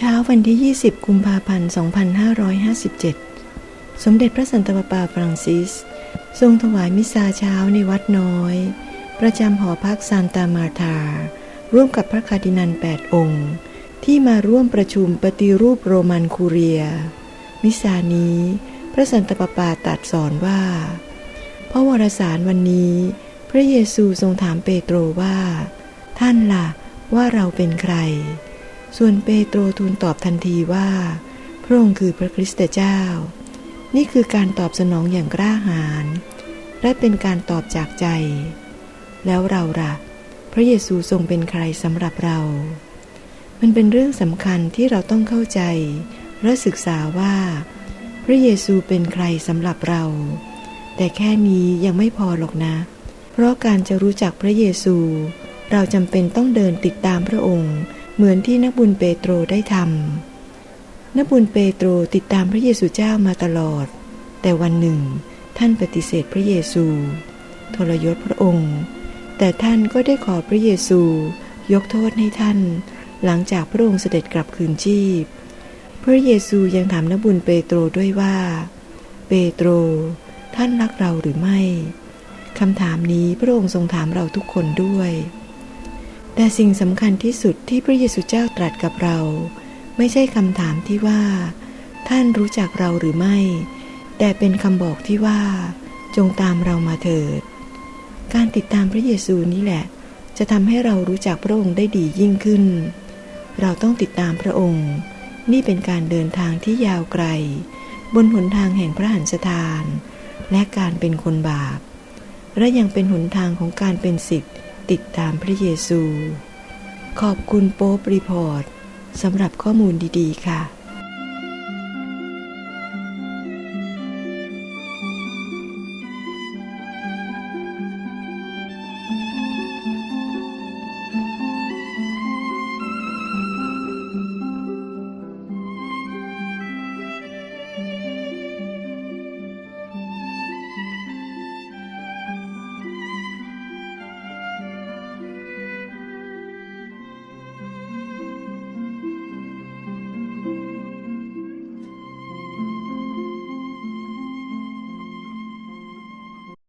เช้าวันที่ 20 กุมภาพันธ์ 2557 สมเด็จพระสันตะปาปาฟรังซิส ทรงถวายมิสซาเช้าในวัดน้อย ประจำหอพักซานตามาธา ร่วมกับพระคาร์ดินัน 8 องค์ ที่มาร่วมประชุมปฏิรูปโรมันคูเรีย มิสซานี้ พระสันตะปาปาตรัดสอนว่า พระวรสารวันนี้ พระเยซูทรงถามเปโตรว่า ท่านล่ะว่าเราเป็นใคร ส่วนเปโตรทูลตอบทันทีว่า พระองค์คือพระคริสต์เจ้า นี่คือการตอบสนองอย่างกล้าหาญและเป็นการตอบจากใจ แล้วเราล่ะ พระเยซูทรงเป็นใครสำหรับเรา มันเป็นเรื่องสำคัญที่เราต้องเข้าใจ และศึกษาว่า พระเยซูเป็นใครสำหรับเรา แต่แค่นี้ยังไม่พอหรอกนะ เพราะการจะรู้จักพระเยซู เราจำเป็นต้องเดินติดตามพระองค์ เหมือนที่นักบุญเปโตรได้ทำนักบุญเปโตรติดตามพระเยซูเจ้ามาตลอด แต่วันหนึ่ง ท่านปฏิเสธพระเยซู ทรยศพระองค์ แต่ท่านก็ได้ขอพระเยซู ยกโทษให้ท่าน หลังจากพระองค์เสด็จกลับคืนชีพ พระเยซูยังถามนักบุญเปโตรด้วยว่า เปโตร ท่านรักเราหรือไม่คำถามนี้พระองค์ทรงถามเราทุกคนด้วย แต่สิ่งสำคัญที่สุดที่พระเยซูเจ้าตรัสกับเรา ไม่ใช่คำถามที่ว่า ท่านรู้จักเราหรือไม่ แต่เป็นคำบอกที่ว่า จงตามเรามาเถิด การติดตามพระเยซูนี่แหละ จะทำให้เรารู้จักพระองค์ได้ดียิ่งขึ้น เราต้องติดตามพระองค์ นี่เป็นการเดินทางที่ยาวไกล บนหนทางแห่งพระหันสถาน และการเป็นคนบาป และยังเป็นหนทางของการเป็นสิทธิ์ ติดตามพระเยซู ขอบคุณโป๊ปรีพอร์ตสำหรับข้อมูลดีๆค่ะ